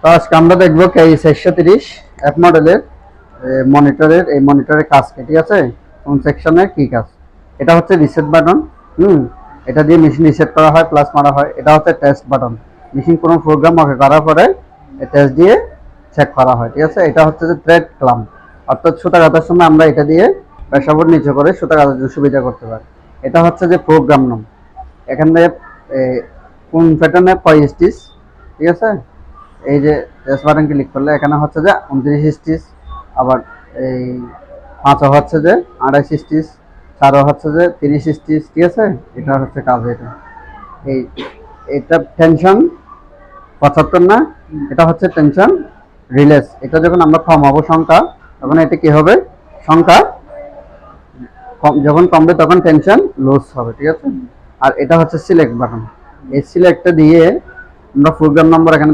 তো আজকে আমরা দেখব কেএস একশো তিরিশ অ্যাপ মডেলের মনিটরের এই মনিটরের কাজকে ঠিক আছে? কোন সেকশনের কি কাজ? এটা হচ্ছে রিসেট বাটন হুম? এটা দিয়ে মেশিন রিসেট করা হয় প্লাস মারা হয়। এটা হচ্ছে টেস্ট বাটন মেশিন কোনো প্রোগ্রাম ওকে করার পরে টেস্ট দিয়ে চেক করা হয়, ঠিক আছে? এটা হচ্ছে যে থ্রেড ক্লাম অর্থাৎ সুতা কাটার সময় আমরা এটা দিয়ে পেশাবর নিচে করে সুতা কাটার সুবিধা করতে পারি। এটা হচ্ছে যে প্রোগ্রাম নাম এখানে কোন প্যাটার্নে কয় স্টিচ ঠিক আছে? এই যে টেস্ট বাটন ক্লিক করলে এখানে হচ্ছে যে উনত্রিশ স্টিচ আবার এই পাঁচও হচ্ছে যে আড়াইশ স্টিচ চারও হচ্ছে যে তিরিশ স্টিচ ঠিক আছে? এটা হচ্ছে কাজ এটা। এই, এটা টেনশন পঁচাত্তর না, এটা হচ্ছে টেনশন রিলেস এটা যখন আমরা কমাবো সংখ্যা, তখন এটা কি হবে? সংখ্যা কম, যখন কমবে তখন টেনশন লস হবে, ঠিক আছে? আর এটা হচ্ছে সিলেক্ট বাটন এই সিলেক্টটা দিয়ে আমরা প্রোগ্রাম নম্বর এখানে